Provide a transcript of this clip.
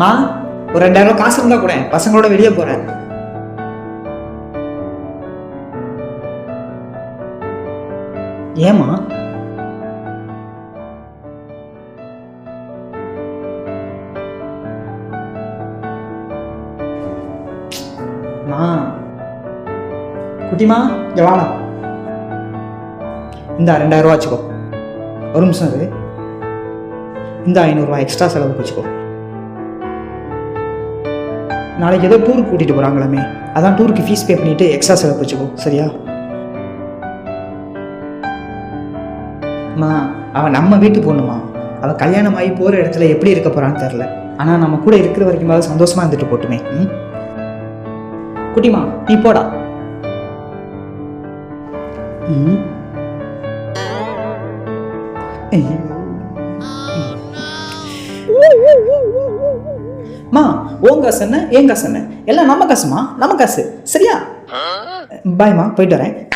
மா ஒரு ரெண்டாயிரம் காசு இருந்தா கூட பசங்களோட வெளியே போறேன். ஏமா மா குட்டிமா இங்க வாடா இந்த ரெண்டாயிரம் ரூபா வச்சுக்கோ. ஒரு நிமிஷம் அது இந்த ஐநூறுரூவா எக்ஸ்ட்ரா செலவுக்கு வச்சுக்கோ. நாளைக்கு ஏதோ டூருக்கு கூட்டிகிட்டு போகிறாங்களாமே அதான் டூருக்கு ஃபீஸ் பே பண்ணிவிட்டு எக்ஸ்ட்ரா செலவு வச்சுக்கோ சரியா? அம்மா அவன் நம்ம வீட்டு பொண்ணுமா அவள் கல்யாணம் ஆகி போகிற இடத்துல எப்படி இருக்க போகிறான்னு தெரில ஆனால் நம்ம கூட இருக்கிற வரைக்கும் சந்தோஷமாக இருந்துட்டு போட்டுமே ம்? குட்டிமா நீ போடா. ம்? மா உன் காசு என்ன? என் காசு என்ன? எல்லாம் நம்ம காசுமா? நம்ம காசு. சரியா? பாய்மா போயிட்டு வரேன்.